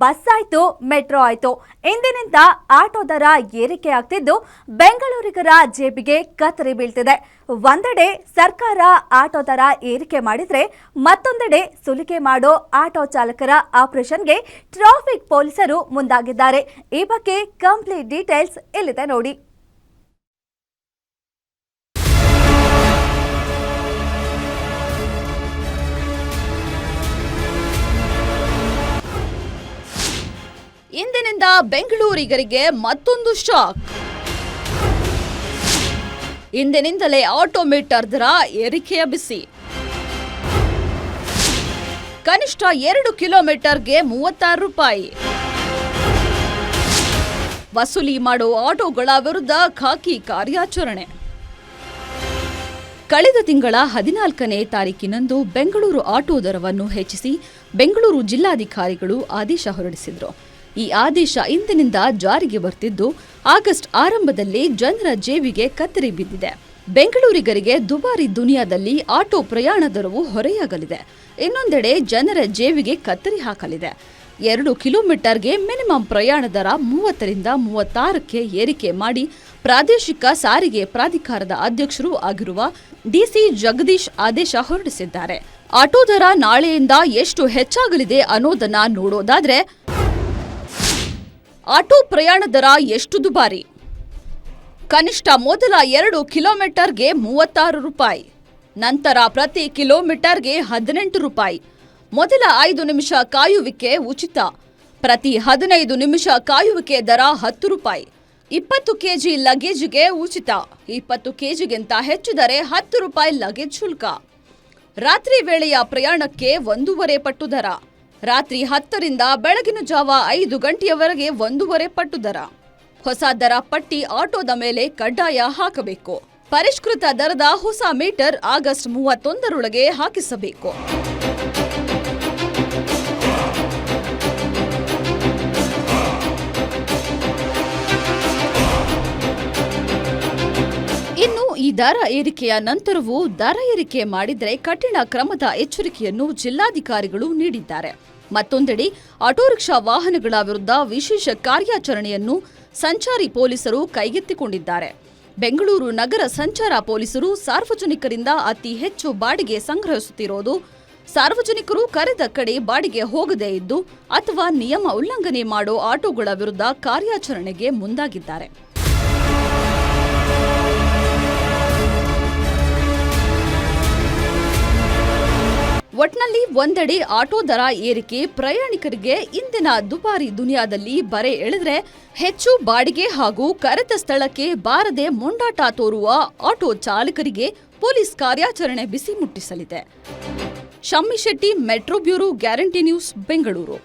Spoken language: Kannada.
ಬಸ್ ಆಯ್ತು, ಮೆಟ್ರೋ ಆಯ್ತು. ಇಂದಿನಿಂದ ಆಟೋ ದರ ಏರಿಕೆ ಆಗ್ತಿದ್ದು, ಬೆಂಗಳೂರಿಗರ ಜೇಬಿಗೆ ಕತ್ತರಿ ಬೀಳ್ತಿದೆ. ಒಂದೆಡೆ ಸರ್ಕಾರ ಆಟೋ ದರ ಏರಿಕೆ ಮಾಡಿದ್ರೆ ಮತ್ತೊಂದೆಡೆ ಸುಲಿಕೆ ಮಾಡೋ ಆಟೋ ಚಾಲಕರ ಆಪರೇಷನ್ಗೆ ಟ್ರಾಫಿಕ್ ಪೊಲೀಸರು ಮುಂದಾಗಿದ್ದಾರೆ. ಈ ಬಗ್ಗೆ ಕಂಪ್ಲೀಟ್ ಡೀಟೇಲ್ಸ್ ಇಲ್ಲಿದೆ ನೋಡಿ. ಇಂದಿನಿಂದ ಬೆಂಗಳೂರಿಗರಿಗೆ ಮತ್ತೊಂದು ಶಾಕ್. ಇಂದಿನಿಂದಲೇ ಆಟೋಮೀಟರ್ ದರ ಏರಿಕೆಯ ಬಿಸಿ. ಕನಿಷ್ಠ ಎರಡು ಕಿಲೋಮೀಟರ್ಗೆ ಮೂವತ್ತಾರು ರೂಪಾಯಿ. ವಸೂಲಿ ಮಾಡುವ ಆಟೋಗಳ ವಿರುದ್ಧ ಖಾಕಿ ಕಾರ್ಯಾಚರಣೆ. ಕಳೆದ ತಿಂಗಳ ಹದಿನಾಲ್ಕನೇ ತಾರೀಕಿನಂದು ಬೆಂಗಳೂರು ಆಟೋ ದರವನ್ನು ಹೆಚ್ಚಿಸಿ ಬೆಂಗಳೂರು ಜಿಲ್ಲಾಧಿಕಾರಿಗಳು ಆದೇಶ ಹೊರಡಿಸಿದ್ರು. ಈ ಆದೇಶ ಇಂದಿನಿಂದ ಜಾರಿಗೆ ಬರ್ತಿದ್ದು ಆಗಸ್ಟ್ ಆರಂಭದಲ್ಲಿ ಜನರ ಜೇಬಿಗೆ ಕತ್ತರಿ ಬಿದ್ದಿದೆ. ಬೆಂಗಳೂರಿಗರಿಗೆ ದುಬಾರಿ ದುನಿಯಾದಲ್ಲಿ ಆಟೋ ಪ್ರಯಾಣ ದರವು ಹೊರೆಯಾಗಲಿದೆ. ಇನ್ನೊಂದೆಡೆ ಜನರ ಜೇಬಿಗೆ ಕತ್ತರಿ ಹಾಕಲಿದೆ. ಎರಡು ಕಿಲೋಮೀಟರ್ಗೆ ಮಿನಿಮಮ್ ಪ್ರಯಾಣ ದರ ಮೂವತ್ತರಿಂದ ಮೂವತ್ತಾರಕ್ಕೆ ಏರಿಕೆ ಮಾಡಿ ಪ್ರಾದೇಶಿಕ ಸಾರಿಗೆ ಪ್ರಾಧಿಕಾರದ ಅಧ್ಯಕ್ಷರು ಆಗಿರುವ ಡಿಸಿ ಜಗದೀಶ್ ಆದೇಶ ಹೊರಡಿಸಿದ್ದಾರೆ. ಆಟೋ ದರ ನಾಳೆಯಿಂದ ಎಷ್ಟು ಹೆಚ್ಚಾಗಲಿದೆ ಅನ್ನೋದನ್ನ ನೋಡೋದಾದ್ರೆ ಆಟೋ ಪ್ರಯಾಣ ದರ ಎಷ್ಟು ದುಬಾರಿ? ಕನಿಷ್ಠ ಮೊದಲ ಎರಡು ಕಿಲೋಮೀಟರ್ಗೆ ಮೂವತ್ತಾರು ರೂಪಾಯಿ, ನಂತರ ಪ್ರತಿ ಕಿಲೋಮೀಟರ್ಗೆ ಹದಿನೆಂಟು ರೂಪಾಯಿ. ಮೊದಲ ಐದು ನಿಮಿಷ ಕಾಯುವಿಕೆ ಉಚಿತ, ಪ್ರತಿ ಹದಿನೈದು ನಿಮಿಷ ಕಾಯುವಿಕೆ ದರ ಹತ್ತು ರೂಪಾಯಿ. ಇಪ್ಪತ್ತು ಕೆಜಿ ಲಗೇಜ್ಗೆ ಉಚಿತ, ಇಪ್ಪತ್ತು ಕೆಜಿಗಿಂತ ಹೆಚ್ಚಿದರೆ ಹತ್ತು ರೂಪಾಯಿ ಲಗೇಜ್ ಶುಲ್ಕ. ರಾತ್ರಿ ವೇಳೆಯ ಪ್ರಯಾಣಕ್ಕೆ ಒಂದೂವರೆ ಪಟ್ಟು ದರ. ರಾತ್ರಿ ಹತ್ತರಿಂದ ಬೆಳಗಿನ ಜಾವ ಐದು ಗಂಟೆಯವರೆಗೆ ಒಂದೂವರೆ ಪಟ್ಟು ದರ. ಹೊಸ ದರ ಪಟ್ಟಿ ಆಟೋದ ಮೇಲೆ ಕಡ್ಡಾಯ ಹಾಕಬೇಕು. ಪರಿಷ್ಕೃತ ದರದ ಹೊಸ ಮೀಟರ್ ಆಗಸ್ಟ್ ಮೂವತ್ತೊಂದರೊಳಗೆ ಹಾಕಿಸಬೇಕು. ದರ ಏರಿಕೆಯ ನಂತರವೂ ದರ ಏರಿಕೆ ಮಾಡಿದರೆ ಕಠಿಣ ಕ್ರಮದ ಎಚ್ಚರಿಕೆಯನ್ನು ಜಿಲ್ಲಾಧಿಕಾರಿಗಳು ನೀಡಿದ್ದಾರೆ. ಮತ್ತೊಂದೆಡೆ ಆಟೋ ರಿಕ್ಷಾ ವಾಹನಗಳ ವಿರುದ್ಧ ವಿಶೇಷ ಕಾರ್ಯಾಚರಣೆಯನ್ನು ಸಂಚಾರಿ ಪೊಲೀಸರು ಕೈಗೆತ್ತಿಕೊಂಡಿದ್ದಾರೆ. ಬೆಂಗಳೂರು ನಗರ ಸಂಚಾರ ಪೊಲೀಸರು ಸಾರ್ವಜನಿಕರಿಂದ ಅತಿ ಹೆಚ್ಚು ಬಾಡಿಗೆ ಸಂಗ್ರಹಿಸುತ್ತಿರೋದು ಸಾರ್ವಜನಿಕರು ಕರೆದ ಕಡೆ ಬಾಡಿಗೆ ಹೋಗದೇ ಇದ್ದು, ಅಥವಾ ನಿಯಮ ಉಲ್ಲಂಘನೆ ಮಾಡೋ ಆಟೋಗಳ ವಿರುದ್ಧ ಕಾರ್ಯಾಚರಣೆಗೆ ಮುಂದಾಗಿದ್ದಾರೆ. ಒಂದೆಡೆ ಆಟೋ ದರ ಏರಿಕೆ ಪ್ರಯಾಣಿಕರಿಗೆ ಇಂದಿನ ದುಬಾರಿ ದುನಿಯಾದಲ್ಲಿ ಬರೆ ಎಳೆದ್ರೆ ಹೆಚ್ಚು ಬಾಡಿಗೆ ಹಾಗೂ ಕರೆತ ಸ್ಥಳಕ್ಕೆ ಬಾರದೆ ಮೊಂಡಾಟ ತೋರುವ ಆಟೋ ಚಾಲಕರಿಗೆ ಪೊಲೀಸ್ ಕಾರ್ಯಾಚರಣೆ ಬಿಸಿ ಮುಟ್ಟಿಸಲಿದೆ. Shammi Shetty metro bureau, guarantee news, Bengaluru.